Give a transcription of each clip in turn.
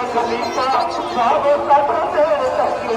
Só vou pra essa aqui.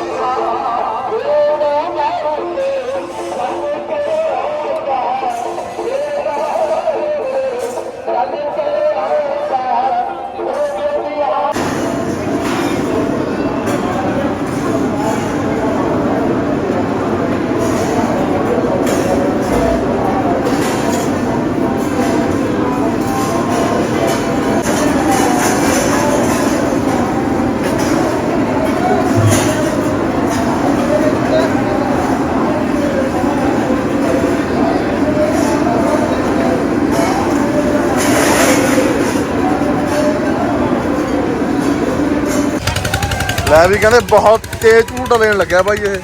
ਲੈ ਵੀ ਕਹਿੰਦੇ ਬਹੁਤ ਤੇਜ਼ ਝੂਟਾ ਦੇਣ ਲੱਗਿਆ ਬਾਈ ਇਹ।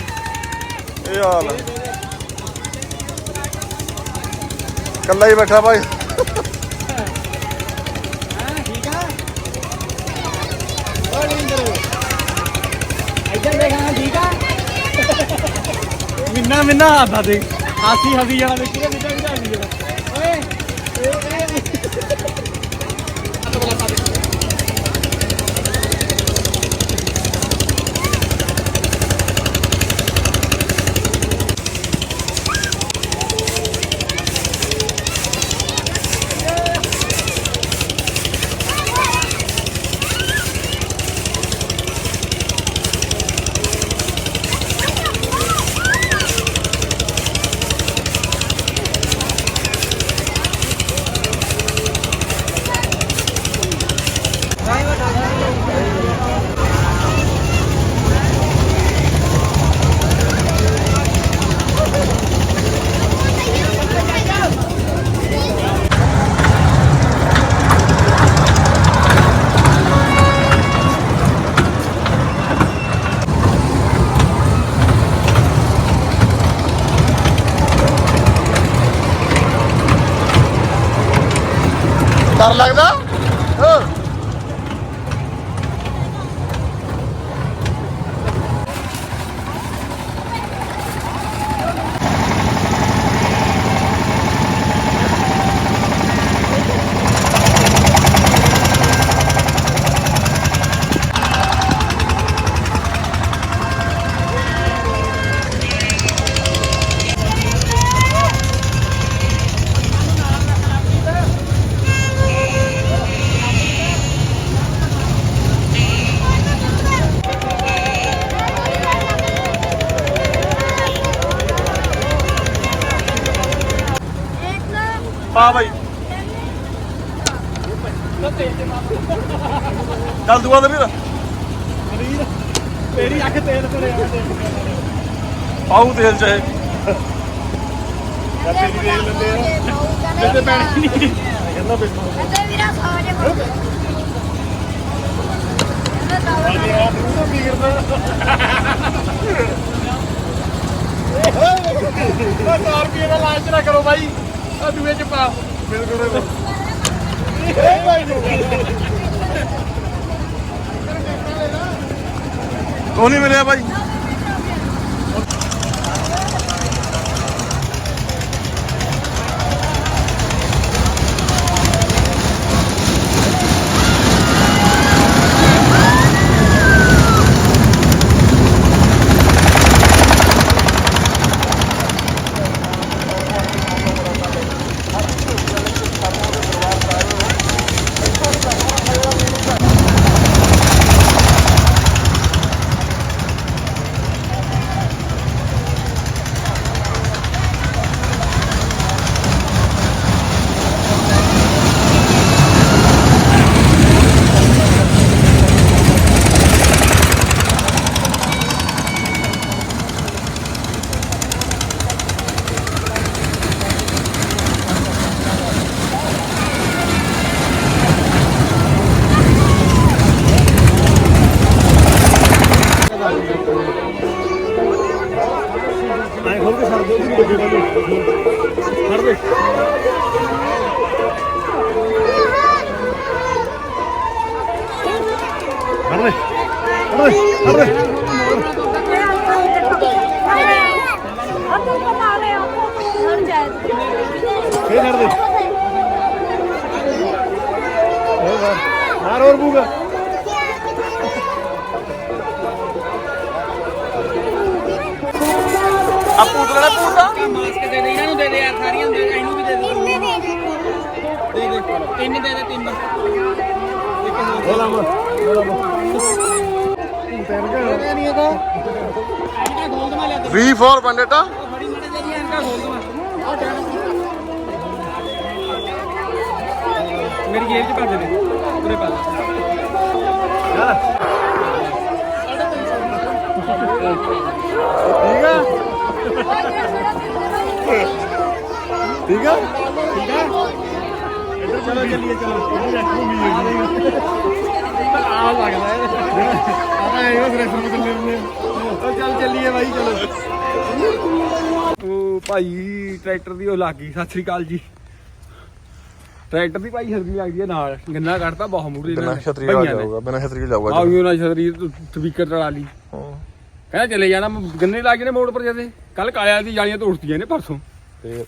ਇਹ ਹਾਲ ਆ। ਇਕੱਲਾ ਹੀ ਬੈਠਾ ਬਾਈ। ਆ ਮਿੰਨਾ ਮਿੰਨਾ ਆਦਾ ਦੇ ਹਾਸੀ ਹਸੀ ਜਾਣਾ ਦੇਖੀ ਮਿੰਨਾ ਮਿੰਨਾ ਹਸੀ ਜਾਣਾ ਡਰ ਲੱਗਦਾ? ਚੱਲ ਦੁਆ ਦੇ ਵੀਰ ਤੇਰੀ ਅੱਖ ਤੇਲ ਤੇ ਪਾਉ ਤੇਲ ਚਾਹੇ ਤੇਰੀ ਦੇਖ ਲੈਂਦੇ ਆ। ਤੇ ਪੈਣੀ ਨਹੀਂ। ਕਹਿੰਦਾ ਬੇਟਾ ਤੂੰ ਤਾਂ ਕੀ ਕਰਦਾ? ਉਹ 100 ਰੁਪਏ ਦਾ ਲਾਲਚ ਨਾ ਕਰੋ ਬਾਈ। ਆ ਦੂਏ ਚ ਪਾ। ਬਿਲਕੁਲ ਇਹ ਭਾਈ ਨੂੰ। ਕੋ ਨਹੀਂ ਮਿਲਿਆ ਬਾਈ ਫੇਰ ਛੱਡ ਦੇ। ਹੋਰ ਵਾਰ ਮਾਰ ਹੋਰ ਬੂਗਾ। ਆ ਪੂਤ ਲੈਣਾ ਪੂਤ ਦਾ ਮਾਸਕ ਦੇ ਦੇ ਇਹਨਾਂ ਨੂੰ ਦੇ ਦੇ ਯਾਰ ਸਾਰੀਆਂ ਦੇ ਦੇ, ਇਹਨੂੰ ਵੀ ਦੇ ਦੇ। ਦੇ ਦੇ। ਤਿੰਨ ਦੇ ਦੇ ਤਿੰਨ। ਇੱਕ ਹੋਰ ਬੋਲਾ ਮਾ ਬੋਲਾ ਮਾ ਐਨਕਾ ਖੋਲ ਦਮਾ ਮੇਰੀ ਜੇਬ 'ਚ ਪਾ ਦੇ ਪੂਰੇ ਪਾ ਦੇ ਠੀਕ ਆ? ਠੀਕ ਆ? ਚਲੋ ਚੱਲੀਏ ਚਲੋ। ਆ ਲੱਗਦਾ ਹੈ ਆ ਇਹ ਲੈਂਦੇ ਚੱਲ ਚੱਲੀਏ ਬਾਈ ਚਲੋ। ਉਹ ਭਾਈ ਟਰੈਕਟਰ ਦੀ ਉਹ ਲੱਗ ਗਈ ਸਤਿ ਸ੍ਰੀ ਅਕਾਲ ਜੀ। ਟਰੈਕਟਰ ਦੀ ਭਾਈ ਸਰਦੀ ਲੱਗਦੀ ਹੈ ਨਾਲ ਗੰਨਾ ਕੱਢਤਾ ਬਹੁਤ ਮੂਰੇ ਬਿਨਾ ਛਤਰੀ ਜਾਊਗਾ ਬਿਨਾ ਛਤਰੀ ਛਤਰੀ ਸਪੀਕਰ ਚਲਾ ਲਈ। ਹਾਂ। ਕਹਿੰਦਾ ਚਲੇ ਜਾਣਾ ਗੰਨੇ ਲੱਗ ਗਏ ਨੇ ਮੋੜ ਪਰ ਜਦੇ। ਕੱਲ ਕਾਲਿਆਂ ਦੀ ਜਾਲੀਆਂ ਤੋੜਤੀਆਂ ਨੇ ਪਰਸੋਂ। ਤੇ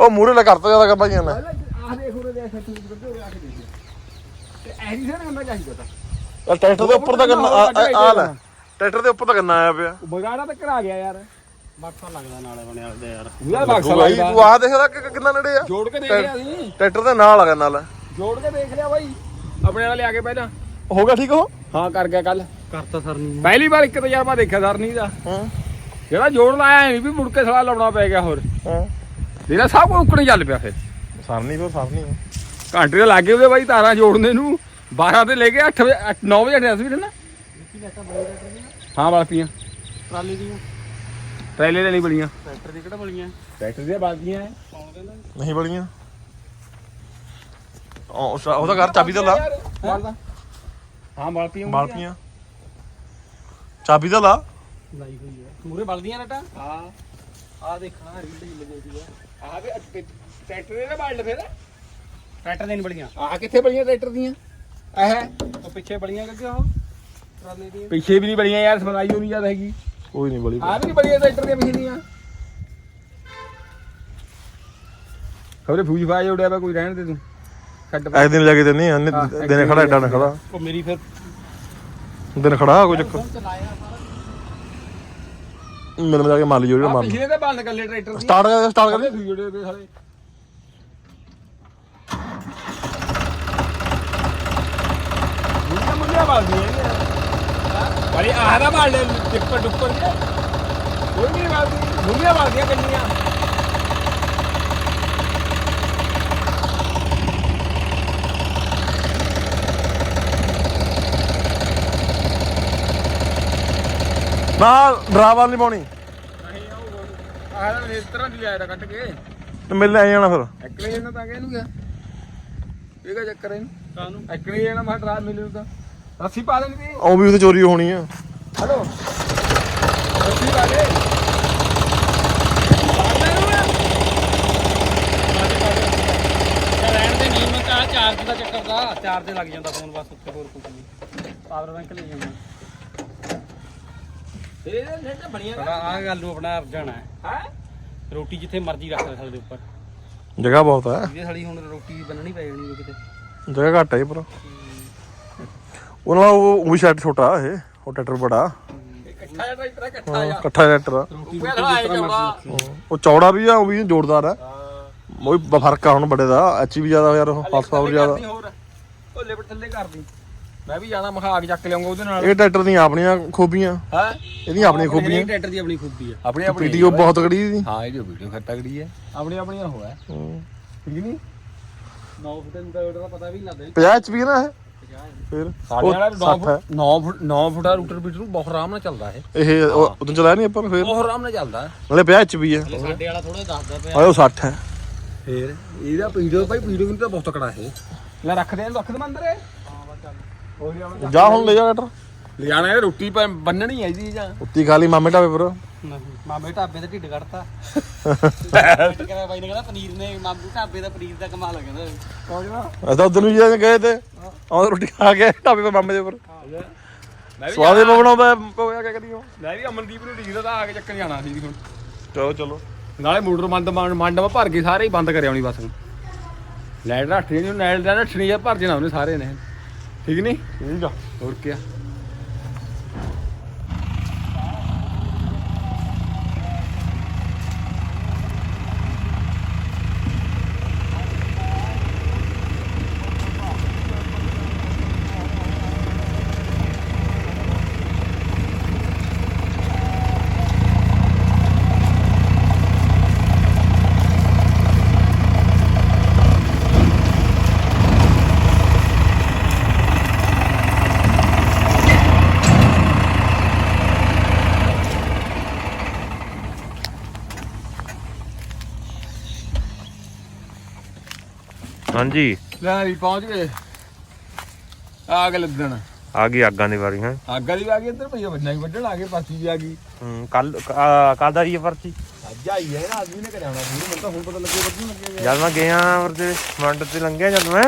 ਉਹ ਮੂਰੇ ਲਾ ਕਰਤਾ ਜ਼ਿਆਦਾ ਕਰ ਭਾਈਆਂ ਨੇ। ਆਹ ਦੇਖ ਉਰੇ ਦੇਖ ਸੱਚੀ ਕਿੱਥੇ ਹੋ ਗਿਆ ਕੇ ਦੇਖ। ਤੇ ਐਰੀ ਸੇ ਨਾ ਚਾਹੀਦਾ ਤਾਂ ਆ ਟਰੈਕਟਰ ਦੇ ਉੱਪਰ ਤਾਂ ਗੰਨਾ ਆ- ਆ- ਆ ਲੈ। ਟਰੈਕਟਰ ਦੇ ਉੱਪਰ ਤਾਂ ਗੰਨਾ ਆਇਆ ਪਿਆ? ਬਗਾੜਾ ਤਾਂ ਕਰਾ ਗਿਆ ਯਾਰ। ਮੱਥਾ ਲੱਗਦਾ ਨਾਲੇ ਬਣਿਆ ਉਹਦੇ ਯਾਰ। ਉਹਦਾ ਬਕਸਾ ਭਾਈ ਲੱਗਦਾ। ਤੂੰ ਆਹ ਦੇਖਦਾ ਕਿ ਕਿੰਨਾ ਨੇੜੇ ਆ। ਜੋੜ ਕੇ ਦੇਖ ਲਿਆ ਸੀ। ਟਰੈਕਟਰ ਦੇ ਨਾਲ ਆ ਗੰਨਾ ਲੈ ਜੋੜ ਕੇ ਦੇਖ ਲਿਆ ਬਾਈ। ਆਪਣੇ ਨਾਲ ਲਿਆ ਕੇ ਪਹਿਲਾਂ। ਹੋ ਗਿਆ ਠੀਕ ਹੋ ਹਾਂ ਕਰ ਗਿਆ ਕੱਲ। ਕਰਤਾ ਸਰ ਨਹੀਂ ਪਹਿਲੀ ਵਾਰ ਇੱਕ ਤਜਰਬਾ ਦੇਖਿਆ ਸਰਨੀ ਦਾ। ਹਾਂ। ਜਿਹੜਾ ਜੋੜ ਲਾਇਆ ਨਹੀਂ ਵੀ ਮੁੜ ਕੇ ਸਲਾ ਲਾਉਣਾ ਪੈ ਗਿਆ ਹੋਰ। ਹਾਂ। ਜਿਹੜਾ ਸਭ ਕੁਝ ਉੱਕਣ ਚੱਲ ਪਿਆ ਫਿਰ। ਸਰਨੀ ਤੋਂ ਸਰਨੀ ਘੰਟੇ ਦੇ ਲੱਗੇ ਉਹਦੇ ਬਾਈ ਤਾਰਾਂ ਜੋੜਨੇ ਨੂੰ। 12 ਤੇ ਲੈ ਕੇ 8 ਵਜੇ 9 ਵਜੇ ਹਟਿਆ ਸੀ ਨਾ। ਹਾਂ ਬਾਲਪੀਆਂ ਟਰਾਲੀ ਦੀ ਟ੍ਰੇਲੇ ਦੇ ਨਹੀਂ ਬੜੀਆਂ। ਟਰੈਕਟਰ ਦੀ ਕਿਹੜਾ ਬਲੀਆਂ ਟਰੈਕਟਰ ਦੀਆਂ ਬਾਲਦੀਆਂ ਐ। ਨਹੀਂ ਬੜੀਆਂ। ਉਹ ਉਹਦਾ ਘਰ ਚਾਬੀ ਤਾਂ ਲਾ। ਹਾਂ? ਬਾਲਪੀਆਂ ਬਾਲਪੀਆਂ ਚਾਬੀ ਤਾਂ ਲਾ। ਲਾਈ ਹੋਈ ਹੈ ਮੂਰੇ ਬਲਦੀਆਂ ਨਟਾ ਹਾਂ। ਆ ਦੇਖਣਾ ਰੀਲ ਢਿੱਲ ਜਾਂਦੀ ਹੈ ਆਹ ਵੀ ਟਰੈਕਟਰ ਦੇ ਨਾ ਬਾਲਡ ਫਿਰ? ਟਰੈਕਟਰ ਦੇ ਨਹੀਂ ਬਲੀਆਂ। ਆਹ ਕਿੱਥੇ ਬੜੀਆਂ ਟਰੈਕਟਰ ਦੀਆਂ? ਇਹ ਉਹ ਪਿੱਛੇ ਬਲੀਆਂ ਕਿ ਉਹ। ਟਰਾਲੀ ਦੀ ਪਿੱਛੇ ਵੀ ਨਹੀਂ ਬੜੀਆਂ ਯਾਰ ਸਮਝਾਈ ਹੋਣੀ ਜ਼ਿਆਦਾ ਹੈਗੀ। ਕੋਈ ਨਹੀਂ ਬੜੀ ਆਹ ਵੀ ਨਹੀਂ ਬੜੀਆਂ ਟਰੈਕਟਰ ਦੀਆਂ ਮਸ਼ੀਨੀਆਂ ਖਬਰੇ ਫੂਜ ਫਾਜ ਉੜਿਆ ਵਾ ਕੋਈ ਰਹਿਣ ਦੇ ਤੂੰ? ਛੱਡ ਪਾ। ਐ ਦਿਨ ਲੱਗੇ ਤੇ ਨਹੀਂ ਹਾਂ, ਦਿਨੇ ਖੜਾ ਐਡਾ ਨਾ ਖੜਾ। ਉਹ ਮੇਰੀ ਫਿਰ ਦਿਨ ਖੜਾ ਕੋਈ ਚੱਕਰ। ਮੈਨੂੰ ਜਾ ਕੇ ਮਾਰ ਲਈ ਜਿਹੜਾ ਆਹ ਮਾਰ ਪਿਛਲੇ ਤੇ ਬੰਦ ਕਰ ਲੈ ਟਰੈਕਟਰ ਦੀ ਸਟਾਰਟ ਕਰ ਸਟਾਰਟ ਕਰ। ਸਾਲੇ ਬੜੀ ਲੈ ਟਿੱਪਰ ਟੁੱਪਰ ਕੇ ਕੋਈ ਨਹੀਂ ਬਾਲਦੀ ਬਾਲਦੀਆਂ ਕੰਨੀਆਂ। ਨਾ ਡਰਾਵਾ ਨਹੀਂ ਪਾਉਣੀ ਆਹ ਦਾ ਇਸ ਤਰ੍ਹਾਂ ਦੀ ਆਇਆ ਕੱਟ ਕੇ। ਤੇ ਮਿਲ ਆਈ ਜਾਣਾ ਫਿਰ। ਐਕਲੇ ਇਹਨਾਂ ਤਾਂ ਕਹਿ ਨੂੰ ਗਿਆ। ਇਹ ਕਾ ਚੱਕਰ ਇਹਨੂੰ। ਕਾਨੂੰ ਐਕਲੇ ਇਹਨਾਂ ਮੈਂ ਡਰਾ ਮਿਲੂ ਤਾਂ। ਰੱਸੀ ਪਾ ਦੇਣੀ ਤੀ ਉਹ ਵੀ ਉਹਦੇ ਚੋਰੀ ਹੋਣੀ ਆ। ਹਲੋ। ਰੱਸੀ ਪਾ ਦੇ। ਪਾ ਦੇ ਇਹਨੂੰ। ਰਹਿਣ ਦੇ ਨਹੀਂ ਮੈਂ ਕਹਾ ਚਾਰਜ ਦਾ ਚੱਕਰ ਦਾ। ਚਾਰਜ ਲੱਗ ਜਾਂਦਾ ਫੋਨ ਬਸ ਉੱਤੇ ਹੋਰ ਕੁਝ ਨਹੀਂ। ਪਾਵਰ ਬੈਂਕ ਲੈ ਜਾਂਦਾ ਇਹ ਨੇਟ ਬਣੀਆਂ ਆ ਗੱਲ ਨੂੰ ਆਪਣਾ ਜਾਣਾ ਹੈ। ਹੈ? ਰੋਟੀ ਜਿੱਥੇ ਮਰਜ਼ੀ ਰੱਖ ਲੈ ਸਕਦੇ ਉੱਪਰ। ਜਗ੍ਹਾ ਬਹੁਤ ਹੈ। ਇਹਦੇ ਸਾਲੀ ਹੁਣ ਰੋਟੀ ਬੰਨਣੀ ਪੈ ਜਾਣੀ ਹੈ ਕਿਤੇ। ਜਗ੍ਹਾ ਘੱਟ ਹੈ ਪਰ। ਉਹਨਾਂ ਉਹ ਵੀ ਸ਼ੈਡ ਛੋਟਾ ਇਹ ਉਹ ਟਰੈਕਟਰ ਬੜਾ। ਇਕੱਠਾ ਜਿਹਾ ਟਰੈਕਟਰ ਇਕੱਠਾ ਹਾਂ, ਜਿਹਾ ਇਕੱਠਾ ਟਰੈਕਟਰ ਆ। ਰੋਟੀ ਉਹ ਚੌੜਾ ਵੀ ਆ ਉਹ ਵੀ ਜੋਰਦਾਰ ਆ। ਉਹ ਵੀ ਫ਼ਰਕ ਆ ਹੁਣ ਬੜੇ ਦਾ ਐਚ ਵੀ ਜ਼ਿਆਦਾ ਯਾਰ ਹਾਰਸ ਪਾਵਰ ਜ਼ਿਆਦਾ। ਹੋਰ। ਉਹ ਲਿਵਟ ਥੱਲੇ ਕਰਦੀ। ਮੈਂ ਵੀ ਜਾਣਾ ਮਖਾ ਕੇ ਚੱਕ ਲਿਆਉਂਗਾ ਉਹਦੇ ਨਾਲ। ਇਹ ਟਰੈਕਟਰ ਦੀਆਂ ਆਪਣੀਆਂ ਖੂਬੀਆਂ। ਹੈ? ਇਹਦੀਆਂ ਆਪਣੀਆਂ ਖੂਬੀਆਂ। ਟਰੈਕਟਰ ਦੀ ਆਪਣੀ ਖੂਬੀ ਆ। ਆਪਣੀ ਆਪਣੀ ਪੀਟੀਓ ਬਹੁਤ ਤਕੜੀ ਦੀ ਹਾਂ ਇਹ ਜੋ ਵੀਡੀਓ ਖੱਟ ਤਗੜੀ ਹੈ ਆਪਣੀ ਆਪਣੀਆਂ ਹੋਇਆ ਠੀਕ ਨਹੀਂ 9 ਫੁੱਟ ਦਾ ਉਹਦਾ ਪਤਾ ਵੀ ਨਹੀਂ ਲੱਗਦਾ। 50 ਐਚ ਵੀ ਨਾ ਇਹ? ਫਿਰ ਸਾਡੇ ਵਾਲਾ 9 60 ਹੈ। ਫੁੱਟ 9 ਫੁੱਟ 9 ਫੁੱਟ ਦਾ ਰੂਟਰ ਬੀਟਰ ਬਹੁਤ ਆਰਾਮ ਨਾਲ ਚੱਲਦਾ ਹੈ ਇਹ ਉਦੋਂ ਚਲਾਇਆ ਨਹੀਂ ਆਪਾਂ ਨੇ ਫਿਰ? ਬਹੁਤ ਆਰਾਮ ਨਾਲ ਚੱਲਦਾ। ਹੈ ਨਾਲੇ 50 ਐਚ ਵੀ ਆ ਸਾਡੇ ਵਾਲਾ ਥੋੜਾ ਦੱਸਦਾ ਪਿਆ। ਆਇਓ 60 ਹੈ। ਫੇਰ ਇਹਦਾ ਵੀਡੀਓ ਭਾਈ ਵੀਡੀਓ ਵੀ ਤਾਂ ਬਹੁਤ ਤਕੜਾ ਹੈ ਲੈ ਰੱਖ ਦੇ ਰੱਖ ਦੇ ਮੰਦਰ ਹੈ ਜਾ ਹੁਣ ਲੈ ਜਾ ਟਰੈਕਟਰ ਲੈ ਜਾਣਾ ਇਹ ਰੋਟੀ ਪ- ਬੰਨਣੀ ਹੈ ਇਹਦੀ ਜਾਂ? ਉੱਤੀ ਖਾ ਲਈ ਮਾਮੇ ਢਾਬੇ ਪਰ। ਨਹੀਂ ਮਾਮੇ ਢਾਬੇ ਦਾ ਢਿੱਡ ਕੱਢਤਾ। ਕਹਿੰਦਾ ਬਾਈ ਨੇ ਕਹਿੰਦਾ ਪਨੀਰ ਨੇ ਮਾਮੂ ਢਾਬੇ ਦਾ ਪਨੀਰ ਦਾ ਕਮਾਲ ਆ ਕਹਿੰਦਾ। ਪਹੁੰਚਣਾ ਅਸਾਂ ਉਦੋਂ ਵੀ ਜਦੋਂ ਗਏ ਤੇ ਆਹ ਰੋਟੀ ਖਾ ਕੇ ਢਾਬੇ ਪਰ ਮਾਮੇ ਦੇ ਪਰ ਮੈਂ ਵੀ ਸਵਾਦ ਹੀ ਬਣਾਉਂਦਾ ਹੋਇਆ ਕਿ ਕਦੀ ਉਹ ਮੈਂ ਵੀ ਅਮਨਦੀਪ ਨੂੰ ਢੀਕਦਾ ਤਾਂ ਆ ਕੇ ਚੱਕਣ ਜਾਣਾ ਸੀ ਹੁਣ। ਚਲੋ ਚਲੋ। ਨਾਲੇ ਮੋਟਰ ਬੰਦ ਮੰਡ ਮਾ ਭਰ ਕੇ ਸਾਰੇ ਹੀ ਬੰਦ ਕਰਿਆ ਆਉਣੀ ਬਸ ਲਾਈਟ ਰੱਖਣੀ ਨਹੀਂ ਲਾਈਟ ਦਾ ਰੱਖਣੀ ਆ ਭਰ ਜਣਾ ਉਹਨੇ ਸਾਰੇ ਨੇ। ਠੀਕ ਨਹੀਂ? ਠੀਕ ਆ। ਹੋਰ ਕੀ ਹਾਂਜੀ। ਲੈ ਵੀ ਪਹੁੰਚ ਗਏ। ਆਗ ਲੱਦਣ ਆ ਗਈ ਅੱਗਾਂ ਦੀ ਵਾਰੀ ਹੈ। ਆਗਾ ਦੀ ਆ ਗਈ ਇੱਧਰ ਭਈਆ ਬੰਨਾ ਵੀ ਵੱਢਣ ਆ ਗਏ ਪਰਚੀ ਵੀ ਆ ਗਈ। ਹੂੰ ਕੱਲ ਕੱਲ ਦਾ ਹੀ ਪਰਚੀ? ਅੱਜ ਆਈ ਹੈ ਨਾ ਆਦਮੀ ਨੇ ਕਰਿਆ ਹੋਣਾ ਮੈਨੂੰ ਤਾਂ ਹੁਣ ਪਤਾ ਲੱਗੇ ਵੱਢਣ ਲੱਗੇ ਜਦ ਮੈਂ ਗਿਆ ਉਹਦੇ ਮੰਡ ਤੇ ਲੰਘਿਆ ਜਦ ਮੈਂ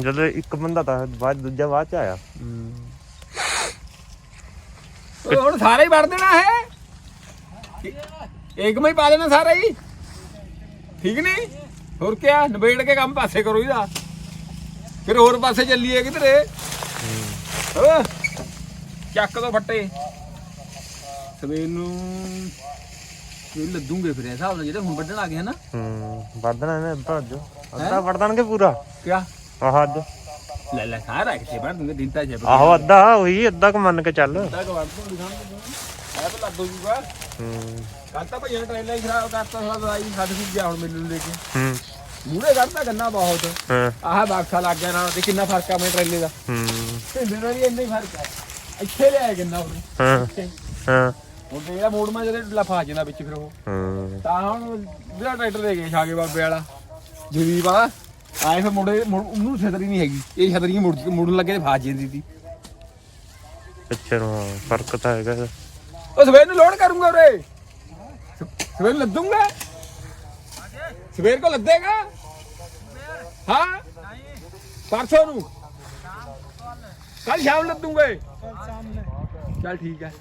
ਜਦੋਂ ਇੱਕ ਬੰਦਾ ਤਾਂ ਬਾਅਦ ਦੂਜਾ ਬਾਅਦ ਚ ਆਇਆ। ਹੁਣ ਸਾਰੇ ਹੀ ਵੜ ਦੇਣਾ ਹੈ? ਇੱਕ ਮੈਂ ਹੀ ਪਾ ਦੇਣਾ ਸਾਰਾ ਹੀ? ਠੀਕ ਨਹੀਂ? ਹੋਰ ਕਿਆ ਨਵੇੜ ਕੇ ਕੰਮ ਪਾਸੇ ਕਰੋ ਇਹਦਾ। ਫਿਰ ਹੋਰ ਪਾਸੇ ਚੱਲੀਏ ਕਿਧਰੇ? ਹਾਂ। ਚੱਕ ਦੋ ਫੱਟੇ। ਸਵੇਰ ਨੂੰ ਇਹ ਲੱਦੂਗੇ ਫਿਰ ਇਹ ਹਿਸਾਬ ਨਾਲ ਜਿਹੜੇ ਹੁਣ ਵੱਢਣ ਆ ਗਏ ਹਨਾ। ਹੂੰ ਇਹਨੇ ਅੱਧਾ ਅੱਜ। ਅੱਧਾ ਵੜ ਦੇਣਗੇ ਪੂਰਾ। ਕਿਆ? ਆਹ ਅੱਜ। ਲੈ ਲੈ ਸਾਰਾ ਕਿੱਥੇ ਵੱਢ ਦੂੰਗੇ ਦਿਨ ਤਾਂ ਛੇ ਆਹੋ ਅੱਧਾ ਉਹੀ ਅੱਧਾ ਕੁ ਮੰਨ ਕੇ ਚੱਲ। ਅੱਧਾ ਕੁ ਵੱਢ ਦੂੰਗੇ ਤਾਂ ਹੂੰ। ਕੱਲ ਤਾਂ ਭਈਆ ਟ੍ਰੇਲਰ ਹੀ ਖਰਾਬ ਕਰਤਾ ਸਾਲਾ ਦਵਾਈ ਛੱਡ ਸੁੱਕ ਗਿਆ ਹੁਣ ਮੈਨੂੰ ਲੈ ਕੇ। ਹੂੰ। ਮੂਹਰੇ ਕੱਢਦਾ ਗੰਨਾ ਬਹੁਤ। ਹਾਂ। ਆਹ ਬਾਕਸਾ ਲੱਗ ਗਿਆ ਨਾਲ ਤੇ ਕਿੰਨਾ ਫ਼ਰਕ ਆ ਮੇਰੇ ਟ੍ਰੇਲੇ ਦਾ। ਹੂੰ। ਢਿੰਡੇ ਦਾ ਵੀ ਇੰਨਾ ਹੀ ਫ਼ਰਕ ਆ। ਇੱਥੇ ਲਿਆਇਆ ਗੰਨਾ ਉਹਨੇ। ਹਾਂ। ਹਾਂ। ਹੁਣ ਇਹਦਾ ਮੋੜ ਮਾ ਜਿਹੜੇ ਲਫਾ ਜਾਂਦਾ ਵਿੱਚ ਫਿਰ ਉਹ। ਹੂੰ। ਤਾਂ ਹੁਣ ਜਿਹੜਾ ਟਰੈਕਟਰ ਦੇ ਗਏ ਛਾਗੇ ਬਾਬੇ ਵਾਲਾ ਜਦੀਪ ਵਾਲਾ ਆਏ ਫਿਰ ਮੁੰਡੇ ਮੁੜ- ਉਹਨੂੰ ਛਤਰੀ ਨਹੀਂ ਹੈਗੀ। ਇਹ ਛਤਰੀ ਮੁੜ ਮੁੜਨ ਲੱਗੇ ਤੇ ਫਾਜ ਜਾਂਦੀ ਸੀ। ਹਾਂ, ਫ਼ਰਕ ਤਾਂ ਹੈਗਾ। ਉਹ ਸਵੇਰ ਨੂੰ ਲੋਡ ਕਰੂੰਗਾ ਉਰੇ। ਸ- ਸਵੇਰ ਨੂੰ ਲੱਦੂੰਗਾ? ਸਵੇਰ ਕੋ ਲੱਦੇਗਾ? ਹਾਂ? ਪਰਸੋਂ ਨੂੰ? ਕੱਲ ਸ਼ਾਮ ਨੂੰ ਲੱਦੂੰਗਾ? ਚੱਲ ਠੀਕ ਹੈ।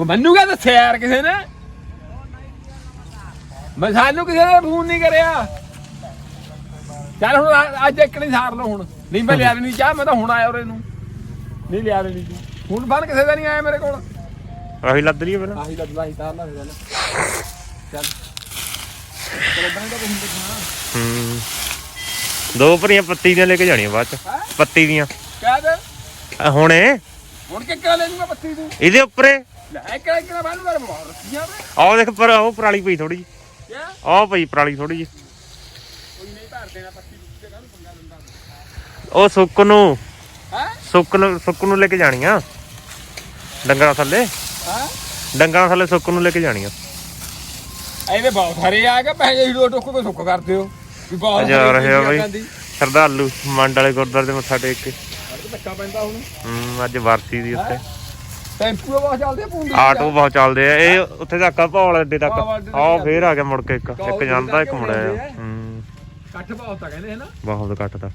ਉਹ ਮੰਨੂਗਾ ਦੱਸਿਆ ਯਾਰ ਕਿਸੇ ਨੇ? ਮੈਂ ਸਾਨੂੰ ਕਿਸੇ ਨੇ ਫੋਨ ਨਹੀਂ ਕਰਿਆ। ਚੱਲ ਹੁਣ ਅੱਜ ਇੱਕ ਨਹੀਂ ਸਾਰ ਲਓ ਹੁਣ। ਨਹੀਂ ਮੈਂ ਲਿਆ ਨਹੀਂ ਚਾਹ, ਮੈਂ ਤਾਂ ਹੁਣ ਆਇਆ ਉਰੇ ਨੂੰ। ਨਹੀਂ ਲਿਆ ਨਹੀਂ ਹੁਣ ਬਣ ਕਿਸੇ ਦਾ ਨਹੀਂ ਆਇਆ ਮੇਰੇ ਕੋਲ। ਆਹੀ ਲੱਦ ਲਈਏ ਪਹਿਲਾਂ ਆਹੀ ਲੱਗ ਲਾਹੀ ਤਾਰ ਲਾ ਫਿਰ ਚੱਲ। ਚੱਲ ਚਲੋ ਬਣੇ ਤਾਂ ਕੁਝ ਦੇਖਣਾ ਹੂੰ। ਦੋ ਭਰੀਆਂ ਪੱਤੀ ਦੀਆਂ ਲੈ ਕੇ ਜਾਣੀਆਂ ਬਾਅਦ ਚ। ਹੈਂ? ਪੱਤੀ ਦੀਆਂ। ਕਹਿ ਦੇ। ਹੁਣੇ। ਹੁਣ ਕਿ ਕਿਹੜਾ ਲੈ ਜੂਗਾ ਪੱਤੀ ਤੂੰ। ਇਹਦੇ ਉੱਪਰੇ। ਲੈ ਕਿਹੜਾ ਕਿਹੜਾ ਬੰਨ ਕਰ ਮਾਰ ਰੱਖੀਆਂ ਵੇ। ਆਹ ਦੇਖ ਪਰ ਉਹ ਪਰਾਲੀ ਪਈ ਥੋੜੀ ਜੀ ਕਿਆ? ਆਹ ਪਈ ਪਰਾਲੀ ਥੋੜੀ ਜੀ ਕੋਈ ਨਹੀਂ ਧਰ ਦੇਣਾ ਪੱਤੀ ਤੇ ਕਾਹਨੂੰ ਪੰਗਾ ਲੈਂਦਾ ਉਹ ਸੁੱਕ ਨੂੰ। ਹੈ? ਸੁੱਕ ਨੂੰ ਸੁੱਕ ਨੂੰ ਲੈ ਕੇ ਜਾਣੀਆਂ। ਡੰਗਰਾਂ ਥੱਲੇ। ਹੈ? ਡੰਗਰਾਂ ਥੱਲੇ ਸੁੱਕ ਨੂੰ ਲੈ ਕੇ ਜਾਣੀਆਂ ਇਹਦੇ ਬਹੁਤ ਸਾਰੇ ਆ ਕੇ ਪੈਸੇ ਹੀਰੋ ਟੋਕੋ ਤੋਂ ਸੁੱਕ ਕਰਦੇ ਹੋ। ਵੀ ਬਹੁਤ ਜਾ ਰਹੇ ਆ ਬਈ। ਖਾਂਦੀ। ਸ਼ਰਧਾਲੂ ਮੰਡ ਵਾਲੇ ਗੁਰਦੁਆਰੇ ਦੇ ਮੱਥਾ ਟੇਕ ਕੇ। ਹਰ ਕੋਈ ਧੱਕਾ ਪੈਂਦਾ ਹੁਣ। ਹੂੰ ਅੱਜ ਵਰਸੀ ਦੀ ਉੱਥੇ। ਟੈਂਪੂ ਬਹੁਤ ਚੱਲਦੇ ਆ ਪੂੰਡੀ ਆਟੋ ਬਹੁਤ ਚੱਲਦੇ ਆ। ਇਹ ਉੱਥੇ ਤੱਕ ਆ ਭੌਲ ਅੱਡੇ ਤੱਕ। ਆਹ ਫੇਰ ਆ ਗਿਆ ਮੁੜ ਕੇ ਇੱਕ ਇੱਕ ਜਾਂਦਾ ਇੱਕ ਮੁੜਿਆ। ਹੂੰ। ਕੱਠ ਬਹੁਤ ਆ ਕਹਿੰਦੇ ਹੈ ਨਾ ਬਹੁਤ ਘੱਟ ਦਾ।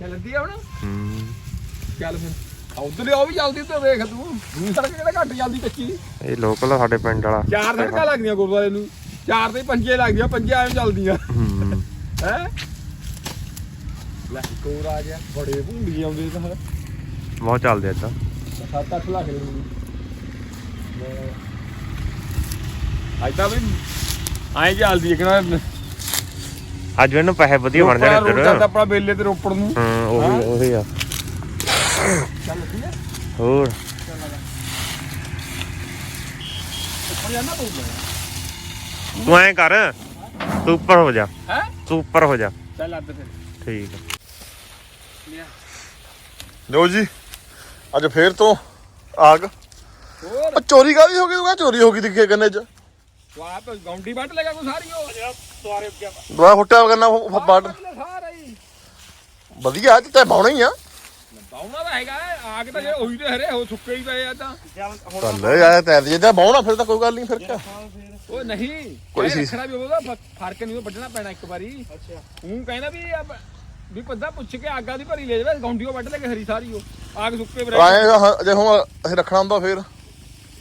ਚੱਲ ਲੱਦੀ ਆ ਹੁਣ। ਹੂੰ। ਚੱਲ ਫਿਰ ਉਧਰ ਉਹ ਵੀ ਚੱਲਦੀ ਤੇ ਵੇਖ ਤੂੰ। ਸੜਕ ਕਿਹੜਾ ਘੱਟ ਚੱਲਦੀ ਕੱਚੀ ਇਹ ਲੋਕਲ ਸਾਡੇ ਪਿੰਡ ਵਾਲਾ। ਚਾਰ ਸੜਕਾਂ ਲੱਗਦੀਆਂ ਗੁਰਦੁਆਰੇ ਨੂੰ। ਚਾਰ ਤੇ ਪੰਜੇ ਲੱਗਦੀਆਂ ਪੰਜੇ ਐਵੇਂ ਚੱਲਦੀਆਂ। ਹੂੰ। ਲੈ ਕੋਰ ਆ ਗਿਆ। ਬੜੇ ਭੁੰਡੀ ਆਉਂਦੇ ਤਾਂ। ਬਹੁਤ ਚੱਲਦੇ ਏਦਾਂ 7-8 ਲੱਖ ਦੇ ਤਾਂ ਵੀ ਐਂ ਚੱਲਦੀ ਹੈ ਕਿ ਨਾ। ਅੱਜ ਇਹਨੂੰ ਪੈਸੇ ਵਧੀਆ ਬਣ ਜਾਣੇ ਇੱਧਰ। ਆਪਣਾ ਬੇਲੇ ਤੇ ਰੋਪੜ ਨੂੰ। ਹਾਂ ਉਹੀ ਉਹੀ ਆ। ਹੋਰ। ਤੂੰ ਐਂ ਕਰ ਤੂੰ ਉੱਪਰ ਹੋ ਜਾ। ਹੈ? ਤੂੰ ਉੱਪਰ ਹੋ ਜਾ। ਚੱਲ ਅੱਧ ਫਿਰ। ਠੀਕ ਆ। ਲਿਆ। ਲਓ ਜੀ ਅੱਜ ਫੇਰ ਤੋਂ ਆਗ। ਹੋਰ? ਉਹ ਚੋਰੀ ਕਾਹਦੀ ਹੋ ਗਈ? ਤੂੰ ਕਹਾਂ ਚੋਰੀ ਹੋ ਗਈ ਦਿਖੇ ਗੰਨੇ ਚ। ਵਾਹ ਤੇ ਗੌਂਡੀ ਵੱਟ ਲੇਗਾ ਕੋ ਸਾਰੀ ਉਹ? ਸਵਾਰੇ ਉੱਗਿਆ ਦੁਆ ਫੁੱਟਿਆ ਗੰਨਾ ਬਾਟ ਸਾਰਾ ਹੀ। ਵਧੀਆ ਅੱਜ ਤੇ ਬਾਉਣਾ ਹੀ ਆ। ਬਾਉਣਾ ਤਾਂ ਹੈਗਾ ਹੈ, ਆਗ ਤਾਂ ਜੇ ਉਹੀ ਤੇ ਹਰੇ ਹੋ ਸੁੱਕੇ ਹੀ ਪਏ ਆ ਤਾਂ। ਚੱਲ ਯਾਰ ਤੈ ਜੇ ਤਾਂ ਬਾਉਣਾ ਫਿਰ ਤਾਂ ਕੋਈ ਗੱਲ ਨਹੀਂ ਫਿਰ ਕਿਆ? ਉਹ ਨਹੀਂ ਕੋਈ ਚੀਜ਼- ਰੱਖਣਾ ਵੀ ਉਹਦਾ ਫ- ਫ਼ਰਕ ਨਹੀਂ ਉਹ ਵੱਢਣਾ ਪੈਣਾ ਇੱਕ ਵਾਰੀ। ਅੱਛਾ। ਉਹ ਕਹਿੰਦਾ ਵੀ ਆ ਬ- ਵੀ ਬੰਦਾ ਪੁੱਛ ਕੇ ਆਗਾ ਦੀ ਭਰੀ ਲੈ ਜਾਵੇ ਗੌਂਡੀਓ ਵੱਢ ਲੈ ਕੇ ਹਰੀ ਸਾਰੀ ਉਹ ਆਗ ਸੁੱਕੇ ਰਹਿ ਆਏ ਜੇ ਹੁਣ ਅਸੀਂ ਰੱਖਣਾ ਹੁੰਦਾ ਫਿਰ?